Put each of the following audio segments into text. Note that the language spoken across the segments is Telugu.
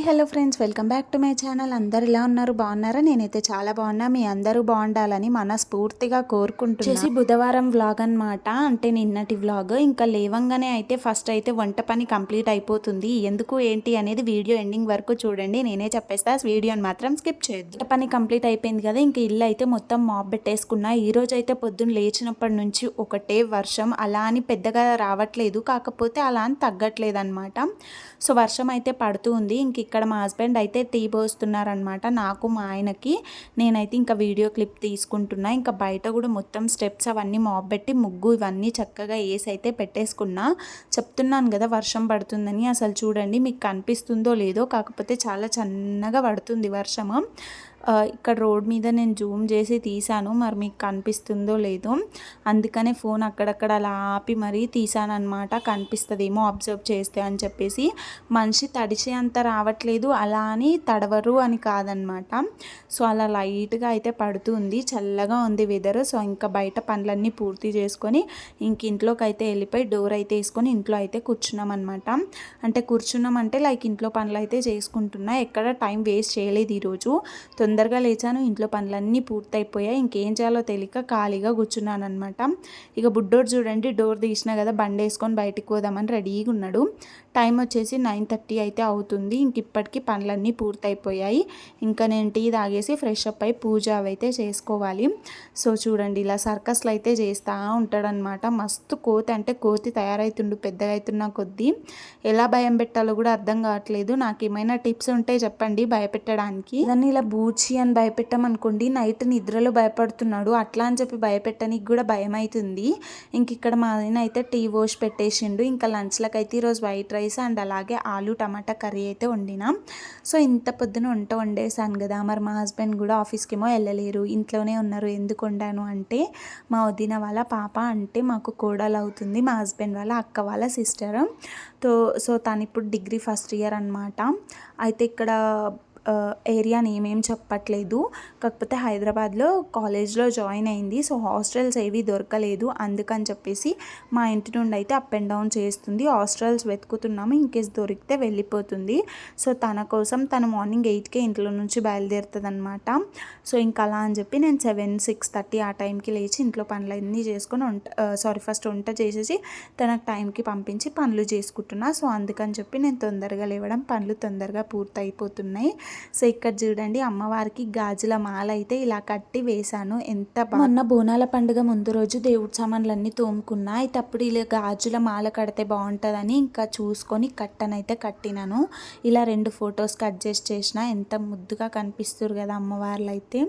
Hi hello friends welcome back to my channel. అందరు ఇలా ఉన్నారు? బాగున్నారా? నేనైతే చాలా బాగున్నా. మీ అందరూ బాగుండాలని మనస్ఫూర్తిగా కోరుకుంటున్నా. చేసి బుధవారం వ్లాగ్ అన్నమాట. అంటే నిన్నటి వ్లాగ్ ఇంకా లేవంగానే అయితే ఫస్ట్ అయితే వంట పని కంప్లీట్ అయిపోతుంది. ఎందుకు ఏంటి అనేది వీడియో ఎండింగ్ వరకు చూడండి. నేనే చెప్పేస్తా. వీడియోని మాత్రం స్కిప్ చేయొద్దు. వంట పని కంప్లీట్ అయిపోయింది కదా ఇంకా ఇల్లు అయితే మొత్తం మాప్ పెట్టేసుకున్నా. ఈ రోజు అయితే పొద్దున్న లేచినప్పటి నుంచి ఒకటే వర్షం. అలా అని పెద్దగా రావట్లేదు. కాకపోతే అలా అని తగ్గట్లేదు అనమాట సో వర్షం అయితే పడుతూ ఉంది. ఇంక ఇక్కడ మా హస్బెండ్ అయితే టీ పోస్తున్నారనమాట నాకు మా ఆయనకి. నేనైతే ఇంకా వీడియో క్లిప్ తీసుకుంటున్నా. ఇంకా బయట కూడా మొత్తం స్టెప్స్ అవన్నీ మాప్ పెట్టి ముగ్గు ఇవన్నీ చక్కగా వేసి అయితే పెట్టేసుకున్నా. చెప్తున్నాను కదా వర్షం పడుతుందని అసలు చూడండి మీకు కనిపిస్తుందో లేదో కాకపోతే చాలా చన్నగా పడుతుంది వర్షము. ఇక్కడ రోడ్ మీద నేను జూమ్ చేసి తీసాను మరి మీకు కనిపిస్తుందో లేదో. అందుకనే ఫోన్ అక్కడక్కడ అలా ఆపి మరీ తీసాను అనమాట కనిపిస్తుందేమో అబ్జర్వ్ చేస్తే అని చెప్పేసి. మనిషి తడిచే అంత రావట్లేదు అలా అని తడవరు అని కాదనమాట సో అలా లైట్గా అయితే పడుతుంది చల్లగా ఉంది వెదర్ సో ఇంకా బయట పనులన్నీ పూర్తి చేసుకొని ఇంక ఇంట్లోకి అయితే వెళ్ళిపోయి డోర్ అయితే వేసుకొని ఇంట్లో అయితే కూర్చున్నాం అనమాట అంటే కూర్చున్నాం అంటే లైక్ ఇంట్లో పనులు అయితే చేసుకుంటున్నా. ఎక్కడ టైం వేస్ట్ చేయలేదు ఈరోజు. తొందరగా లేచాను. ఇంట్లో పనులన్నీ పూర్తయిపోయాయి. ఇంకేం చేయాలో తెలియక ఖాళీగా కూర్చున్నాను అనమాట ఇక బుడ్డోడు చూడండి డోర్ తీసినా కదా బండి వేసుకొని బయటికి పోదామని రెడీగా ఉన్నాడు. టైం వచ్చేసి నైన్ థర్టీ అయితే అవుతుంది. ఇంక ఇప్పటికీ పనులన్నీ పూర్తయిపోయాయి. ఇంకా నేను టీ తాగేసి ఫ్రెష్ అప్ అయి పూజ అవైతే చేసుకోవాలి. సో చూడండి ఇలా సర్కస్లు అయితే చేస్తూ ఉంటాడనమాట మస్తు కోతి అంటే కోతి తయారవుతుండు పెద్దగా అవుతున్న కొద్దీ. ఎలా భయం పెట్టాలో కూడా అర్థం కావట్లేదు. నాకు ఏమైనా టిప్స్ ఉంటే చెప్పండి భయపెట్టడానికి. దాన్ని ఇలా బూచి అని భయపెట్టామనుకోండి నైట్ నిద్రలో భయపడుతున్నాడు. అట్లా అని చెప్పి భయపెట్టడానికి కూడా భయం అవుతుంది ఇంక ఇక్కడ మా ఆయన అయితే టీ వాష్ పెట్టేసిండు. ఇంకా లంచ్లకైతే అయితే ఈరోజు వైట్ రైస్ అండ్ అలాగే ఆలు టమాటా కర్రీ అయితే వండినాం. సో ఇంత పొద్దున వంట వండేసాను కదా. మరి మా హస్బెండ్ కూడా ఆఫీస్కి ఏమో వెళ్ళలేరు. ఇంట్లోనే ఉన్నారు. ఎందుకు వండాను అంటే మా వదిన వాళ్ళ పాప అంటే మాకు కోడలు అవుతుంది. మా హస్బెండ్ వాళ్ళ అక్క వాళ్ళ సిస్టర్. తో సో తను ఇప్పుడు డిగ్రీ ఫస్ట్ ఇయర్ అనమాట అయితే ఇక్కడ ఏరియా నేమ్ ఏం చెప్పట్లేదు. కాకపోతే హైదరాబాద్లో కాలేజ్లో జాయిన్ అయింది. సో హాస్టల్స్ ఏవి దొరకలేదు. అందుకని చెప్పేసి మా ఇంటి నుండి అయితే అప్ అండ్ డౌన్ చేస్తుంది. హాస్టల్స్ వెతుకుతున్నాము. ఇన్కేస్ దొరికితే వెళ్ళిపోతుంది. సో తన కోసం తను మార్నింగ్ ఎయిట్కే ఇంట్లో నుంచి బయలుదేరుతుంది అనమాట సో ఇంకా అలా అని చెప్పి నేను సెవెన్ సిక్స్ థర్టీ ఆ టైంకి లేచి ఇంట్లో పనులన్నీ చేసుకొని వంట సారీ ఫస్ట్ వంట చేసేసి తనకు టైంకి పంపించి పనులు చేసుకుంటున్నా. సో అందుకని చెప్పి నేను తొందరగా లేవడం పనులు తొందరగా పూర్తి అయిపోతున్నాయి సో ఇక్కడ చూడండి అమ్మవారికి గాజుల మాల అయితే ఇలా కట్టి వేశాను. ఎంత మొన్న బోనాల పండుగ ముందు రోజు దేవుడి సామాన్లన్నీ తోముకున్నా. అయితే అప్పుడు ఇలా గాజుల మాల కడితే బాగుంటుందని ఇంకా చూసుకొని కట్టనైతే కట్టినాను. ఇలా రెండు ఫొటోస్ అడ్జస్ట్ చేసిన ఎంత ముద్దుగా కనిపిస్తారు కదా అమ్మవార్లు అయితే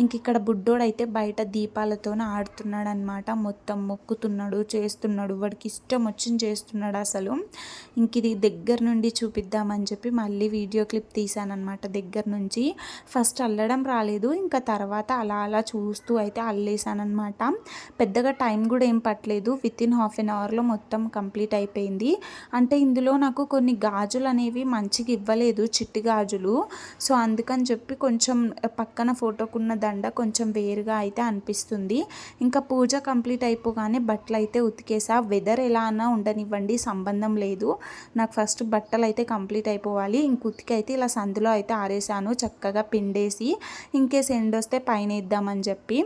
ఇంక ఇక్కడ బుడ్డోడు అయితే బయట దీపాలతో ఆడుతున్నాడు అనమాట మొత్తం మొక్కుతున్నాడు చేస్తున్నాడు వాడికి ఇష్టం వచ్చింది చేస్తున్నాడు అసలు. ఇంక ఇది దగ్గర నుండి చూపిద్దామని చెప్పి మళ్ళీ వీడియో క్లిప్ తీసానమాట దగ్గర నుంచి ఫస్ట్ అల్లడం రాలేదు. ఇంకా తర్వాత అలా అలా చూస్తూ అయితే అల్లేసానమాట పెద్దగా టైం కూడా ఏం పట్టలేదు. విత్ ఇన్ హాఫ్ అన్ అవర్లో మొత్తం కంప్లీట్ అయిపోయింది. అంటే ఇందులో నాకు కొన్ని గాజులు అనేవి మంచిగా ఇవ్వలేదు చిట్టి గాజులు. సో అందుకని చెప్పి కొంచెం పక్కన ఫోటోకున్న దండ కొంచెం వేరుగా అయితే అనిపిస్తుంది. ఇంకా పూజ కంప్లీట్ అయిపోగానే బట్టలు అయితే ఉతికేసా. వెదర్ ఎలా అన్నా ఉండనివ్వండి సంబంధం లేదు. నాకు ఫస్ట్ బట్టలు అయితే కంప్లీట్ అయిపోవాలి. ఇంక ఉతికి అయితే ఇలా సందులో అయితే ఆరేసాను చక్కగా పిండేసి ఇంకేసి ఎండ వస్తే పైన వేద్దామని చెప్పి.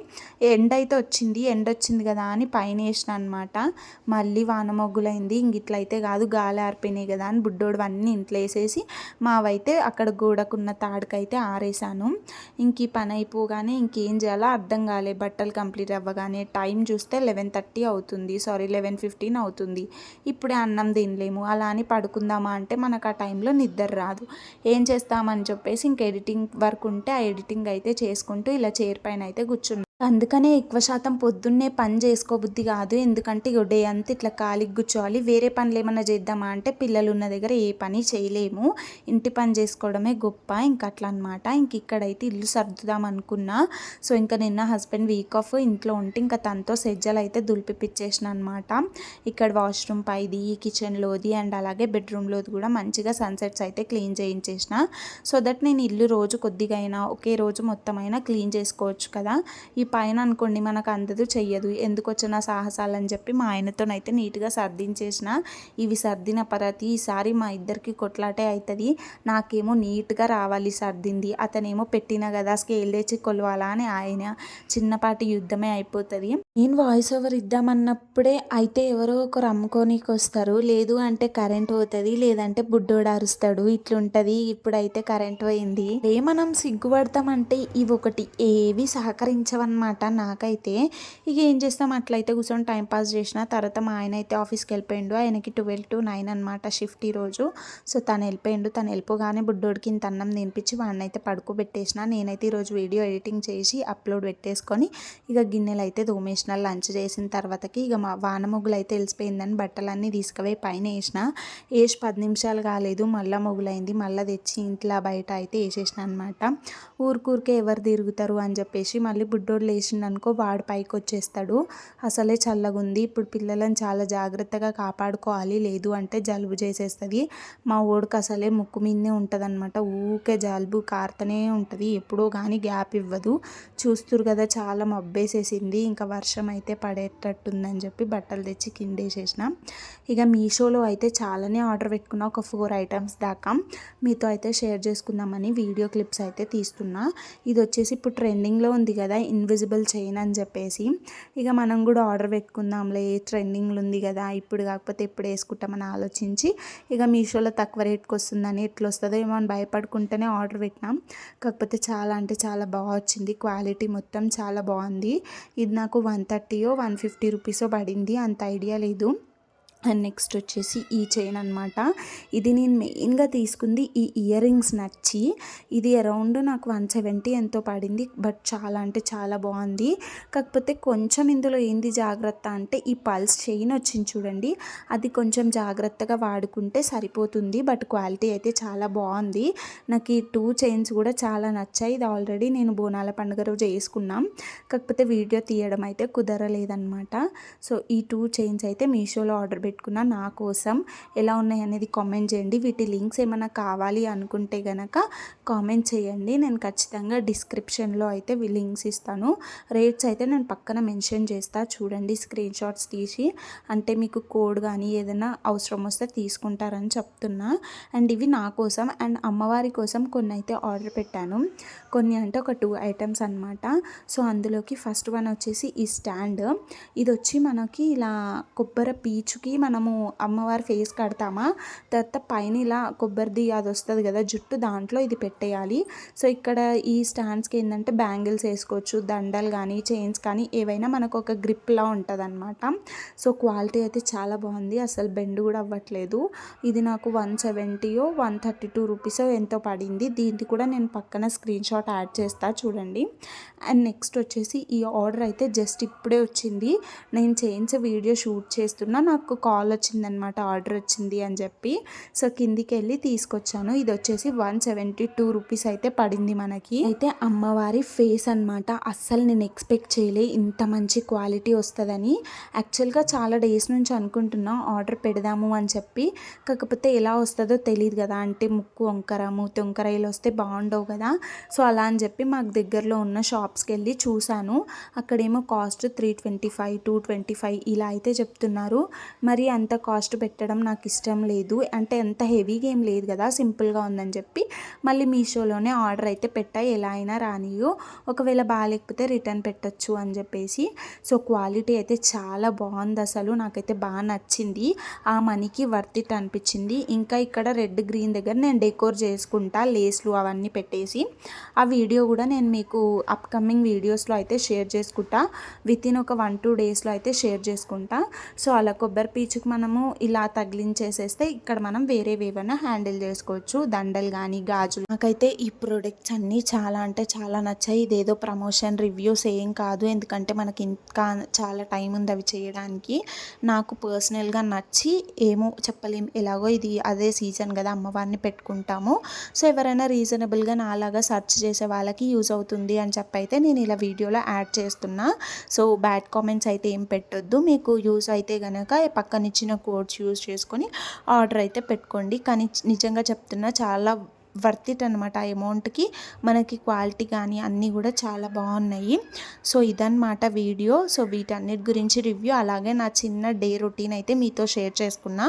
ఎండ అయితే వచ్చింది ఎండ వచ్చింది కదా అని పైన వేసిన అనమాట మళ్ళీ వాన మొగ్గులైంది ఇంక ఇట్లయితే కాదు గాలి ఆరిపోయినాయి కదా అని బుడ్డోడు అన్నీ ఇంట్లో వేసేసి మావైతే అక్కడ గోడకున్న తాడుకైతే ఆరేసాను. ఇంక ఈ పని అయిపోగానే ఇంకేం చేయాలో అర్థం కాలే. బట్టలు కంప్లీట్ అవ్వగానే టైం చూస్తే లెవెన్ థర్టీ అవుతుంది సారీ లెవెన్ ఫిఫ్టీన్ అవుతుంది. ఇప్పుడే అన్నం తినలేము అలా అని పడుకుందామా అంటే మనకు ఆ టైంలో నిద్ర రాదు. ఏం చేస్తామని చెప్పి చెప్పేసి ఇంక ఎడిటింగ్ వర్క్ ఉంటే ఆ ఎడిటింగ్ అయితే చేసుకుంటూ ఇలా చైర్ పైన అయితే కూర్చున్నాను అందుకనే ఎక్కువ శాతం పొద్దున్నే పని చేసుకోబుద్ధి కాదు. ఎందుకంటే డే అంతా ఇట్లా కాలికి కూర్చోవాలి. వేరే పనులు ఏమన్నా చేద్దామా అంటే పిల్లలు ఉన్న దగ్గర ఏ పని చేయలేము. ఇంటి పని చేసుకోవడమే గొప్ప. ఇంక అట్లా అనమాట ఇంక ఇక్కడైతే ఇల్లు సర్దుదాం అనుకున్నా. సో ఇంకా నిన్న హస్బెండ్ వీక్ ఆఫ్ ఇంట్లో ఉంటే ఇంకా తనతో సెజ్జలు అయితే దులిపిపించేసిన అనమాట ఇక్కడ వాష్రూమ్ పైది కిచెన్లోది అండ్ అలాగే బెడ్రూమ్లోది కూడా మంచిగా సన్సెట్స్ అయితే క్లీన్ చేయించేసిన. సో దట్ నేను ఇల్లు రోజు కొద్దిగా అయినా ఒకే రోజు మొత్తం అయినా క్లీన్ చేసుకోవచ్చు కదా. ఈ పైన అనుకోండి మనకు అందదు చెయ్యదు. ఎందుకు వచ్చిన సాహసాలని చెప్పి మా ఆయనతోనైతే నీట్గా సర్దించేసిన ఇవి సర్దిన ప్రతిసారి మా ఇద్దరికి కొట్లాటే అవుతుంది నాకేమో నీట్గా రావాలి సర్దింది. అతనేమో పెట్టిన కదా స్కేల్ తెచ్చి కొలవాలా అని ఆయన చిన్నపాటి యుద్ధమే అయిపోతుంది. నేను వాయిస్ ఓవర్ ఇద్దామన్నప్పుడే అయితే ఎవరో ఒకరు అమ్ముకోనికి వస్తారు లేదు అంటే కరెంట్ పోతుంది లేదంటే బుడ్డోడు అరుస్తాడు. ఇట్లుంటది. ఇప్పుడైతే కరెంట్ పోయింది. ఏ మనం సిగ్గుపడతామంటే ఇవి ఒకటి ఏవి సహకరించవన్న అనమాట నాకైతే. ఇక ఏం చేస్తాం? అట్లయితే కూర్చొని టైం పాస్ చేసిన తర్వాత మా ఆయన అయితే ఆఫీస్కి వెళ్ళిపోయిండు. ఆయనకి ట్వెల్వ్ టు నైన్ అనమాట షిఫ్ట్ ఈరోజు సో తను వెళ్ళిపోయిండు. తను వెళ్ళిపోగానే బుడ్డోడికి ఇంత అన్నం తినిపించి వాడిని అయితే పడుకోబెట్టేసిన. నేనైతే ఈరోజు వీడియో ఎడిటింగ్ చేసి అప్లోడ్ పెట్టేసుకొని ఇక గిన్నెలు అయితే దోమేసిన లంచ్ చేసిన తర్వాతకి ఇక మా వాన మొగ్గులు అయితే తెలిసిపోయిందని బట్టలన్నీ తీసుకుపోయి పైన వేసిన. వేసి పది నిమిషాలు కాలేదు. మళ్ళీ మొగులైంది. మళ్ళీ తెచ్చి ఇంట్లో బయట అయితే వేసేసిన అనమాట ఊరికూరికే ఎవరు తిరుగుతారు అని చెప్పేసి మళ్ళీ బుడ్డోడు లేచిండు అనుకో వాడు పైకి వచ్చేస్తాడు అసలే చల్లగా ఉంది ఇప్పుడు పిల్లలను చాలా జాగ్రత్తగా కాపాడుకోవాలి. లేదు అంటే జలుబు చేసేస్తుంది. మా ఓడికి అసలే ముక్కు మీదనే ఉంటుంది అనమాట ఊకే జలుబు కారుతూనే ఉంటుంది. ఎప్పుడో కానీ గ్యాప్ ఇవ్వదు. చూస్తురు కదా చాలా మబ్బేసేసింది. ఇంకా వర్షం అయితే పడేటట్టుందని చెప్పి బట్టలు తెచ్చి కిందేసేసిన. ఇక మీషోలో అయితే చాలానే ఆర్డర్ పెట్టుకున్న. ఒక ఫోర్ ఐటమ్స్ దాకా మీతో అయితే షేర్ చేసుకుందామని వీడియో క్లిప్స్ అయితే తీస్తున్నా. ఇది వచ్చేసి ఇప్పుడు ట్రెండింగ్లో ఉంది కదా ఇన్విజిబుల్ చైన్ అని చెప్పేసి ఇక మనం కూడా ఆర్డర్ పెట్టుకుందాంలే ట్రెండింగ్లో ఉంది కదా ఇప్పుడు కాకపోతే ఎప్పుడు వేసుకుంటామని ఆలోచించి ఇక మీషోలో తక్కువ రేట్కి వస్తుందని ఎట్లా వస్తుందో ఏమో అని భయపడుకుంటేనే ఆర్డర్ పెట్టినాం. కాకపోతే చాలా అంటే చాలా బాగా వచ్చింది క్వాలిటీ మొత్తం చాలా బాగుంది. ఇది నాకు వన్ థర్టీయో వన్ ఫిఫ్టీ రూపీసో పడింది అంత ఐడియా లేదు. అండ్ నెక్స్ట్ వచ్చేసి ఈ చైన్ అనమాట ఇది నేను మెయిన్గా తీసుకుంది ఈ ఇయర్ రింగ్స్ నచ్చి. ఇది అరౌండ్ నాకు వన్ సెవెంటీ ఎంతో పడింది. బట్ చాలా అంటే చాలా బాగుంది. కాకపోతే కొంచెం ఇందులో ఏంది జాగ్రత్త అంటే ఈ పల్స్ చైన్ వచ్చింది చూడండి. అది కొంచెం జాగ్రత్తగా వాడుకుంటే సరిపోతుంది. బట్ క్వాలిటీ అయితే చాలా బాగుంది. నాకు ఈ టూ చైన్స్ కూడా చాలా నచ్చాయి. ఇది ఆల్రెడీ నేను బోనాల పండుగ రోజు వేసుకున్నాం. కాకపోతే వీడియో తీయడం అయితే కుదరలేదన్నమాట. సో ఈ టూ చైన్స్ అయితే మీషోలో ఆర్డర్ పెట్టుకున్న నా కోసం ఎలా ఉన్నాయి అనేది కామెంట్ చేయండి. వీటి లింక్స్ ఏమైనా కావాలి అనుకుంటే కనుక కామెంట్ చేయండి. నేను ఖచ్చితంగా డిస్క్రిప్షన్లో అయితే లింక్స్ ఇస్తాను. రేట్స్ అయితే నేను పక్కన మెన్షన్ చేస్తా. చూడండి స్క్రీన్ షాట్స్ తీసి అంటే మీకు కోడ్ కానీ ఏదైనా అవసరం వస్తే తీసుకుంటారని చెప్తున్నా. అండ్ ఇవి నా కోసం అండ్ అమ్మవారి కోసం కొన్ని అయితే ఆర్డర్ పెట్టాను. కొన్ని అంటే ఒక టూ ఐటమ్స్ అనమాట సో అందులోకి ఫస్ట్ వన్ వచ్చేసి ఈ స్టాండ్ ఇది వచ్చి మనకి ఇలా కొబ్బరి పీచుకి మనము అమ్మవారి ఫేస్ కడతామా? తర్వాత పైన ఇలా కొబ్బరిది అది వస్తుంది కదా జుట్టు దాంట్లో ఇది పెట్టేయాలి. సో ఇక్కడ ఈ స్టాండ్స్కి ఏంటంటే బ్యాంగిల్స్ వేసుకోవచ్చు దండలు కానీ చైన్స్ కానీ ఏవైనా మనకు ఒక గ్రిప్లా ఉంటుంది అనమాట సో క్వాలిటీ అయితే చాలా బాగుంది. అసలు బెండ్ కూడా అవ్వట్లేదు. ఇది నాకు వన్ సెవెంటీయో వన్ థర్టీ టూ రూపీసో ఎంతో పడింది. దీనికి కూడా నేను పక్కన స్క్రీన్ షాట్ యాడ్ చేస్తా చూడండి. అండ్ నెక్స్ట్ వచ్చేసి ఈ ఆర్డర్ అయితే జస్ట్ ఇప్పుడే వచ్చింది. నేను చైన్స్ వీడియో షూట్ చేస్తున్నా. నాకు కాల్ వచ్చిందనమాట ఆర్డర్ వచ్చింది అని చెప్పి. సో కిందికి వెళ్ళి తీసుకొచ్చాను. ఇది వచ్చేసి వన్ సెవెంటీ టూ రూపీస్ అయితే పడింది మనకి. అయితే అమ్మవారి ఫేస్ అనమాట అస్సలు నేను ఎక్స్పెక్ట్ చేయలే ఇంత మంచి క్వాలిటీ వస్తుందని. యాక్చువల్గా చాలా డేస్ నుంచి అనుకుంటున్నా ఆర్డర్ పెడదాము అని చెప్పి. కాకపోతే ఎలా వస్తుందో తెలియదు కదా. అంటే ముక్కు వంకర మూతి ఇలా వస్తే బాగుండవు కదా. సో అలా అని చెప్పి మాకు దగ్గరలో ఉన్న షాప్స్కి వెళ్ళి చూశాను. అక్కడేమో cost three twenty five two twenty five ఇలా అయితే చెప్తున్నారు. మరి అంత కాస్ట్ పెట్టడం నాకు ఇష్టం లేదు. అంటే ఎంత హెవీగా ఏం లేదు కదా సింపుల్గా ఉందని చెప్పి మళ్ళీ మీషోలోనే ఆర్డర్ అయితే పెట్టాయి ఎలా అయినా రానియో ఒకవేళ బాగాలేకపోతే రిటర్న్ పెట్టచ్చు అని చెప్పేసి. సో క్వాలిటీ అయితే చాలా బాగుంది అసలు. నాకైతే బాగా నచ్చింది. ఆ మనీకి వర్త్ ఇట్ అనిపించింది. ఇంకా ఇక్కడ రెడ్ గ్రీన్ దగ్గర నేను డెకోర్ చేసుకుంటా లేస్లు అవన్నీ పెట్టేసి. ఆ వీడియో కూడా నేను మీకు అప్కమింగ్ వీడియోస్లో అయితే షేర్ చేసుకుంటా. విత్ ఇన్ ఒక వన్ టూ డేస్లో అయితే షేర్ చేసుకుంటా. సో అలా కొబ్బరి పీచుకి మనము ఇలా తగిలించేసేస్తే ఇక్కడ మనం వేరే ఏవైనా హ్యాండిల్ చేసుకోవచ్చు. దండలు కానీ గాజులు. నాకైతే ఈ ప్రొడక్ట్స్ అన్నీ చాలా అంటే చాలా నచ్చాయి. ఇదేదో ప్రమోషన్ రివ్యూస్ ఏం కాదు. ఎందుకంటే మనకి ఇంకా చాలా టైం ఉంది అవి చేయడానికి. నాకు పర్సనల్గా నచ్చి ఏమో చెప్పలేం. ఎలాగో ఇది అదే సీజన్ కదా అమ్మవారిని పెట్టుకుంటాము. సో ఎవరైనా రీజనబుల్గా నాలాగా సర్చ్ చేసే వాళ్ళకి యూజ్ అవుతుంది అని చెప్పి అయితే నేను ఇలా వీడియోలో యాడ్ చేస్తున్నా. సో బ్యాడ్ కామెంట్స్ అయితే ఏం పెట్టొద్దు. మీకు యూజ్ అయితే కనుక పక్కన ఇచ్చిన కోడ్స్ యూజ్ చేసుకొని ఆర్డర్ అయితే పెట్టుకోండి. కానీ నిజంగా చెప్తున్నా చాలా వర్త్ ఇట్ అనమాట ఆ అమౌంట్కి మనకి క్వాలిటీ కానీ అన్నీ కూడా చాలా బాగున్నాయి. సో ఇదన్నమాట వీడియో. సో వీటన్నిటి గురించి రివ్యూ అలాగే నా చిన్న డే రొటీన్ అయితే మీతో షేర్ చేసుకున్నా.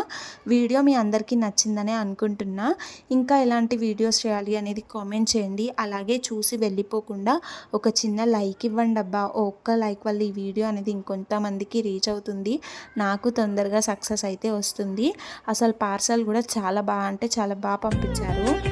వీడియో మీ అందరికీ నచ్చిందనే అనుకుంటున్నా. ఇంకా ఎలాంటి వీడియోస్ చేయాలి అనేది కామెంట్ చేయండి. అలాగే చూసి వెళ్ళిపోకుండా ఒక చిన్న లైక్ ఇవ్వండి అబ్బా. ఒక్క లైక్ వల్ల ఈ వీడియో అనేది ఇంకొంతమందికి రీచ్ అవుతుంది. నాకు తొందరగా సక్సెస్ అయితే వస్తుంది. అసలు పార్సల్ కూడా చాలా బాగా అంటే చాలా బాగా పంపించారు.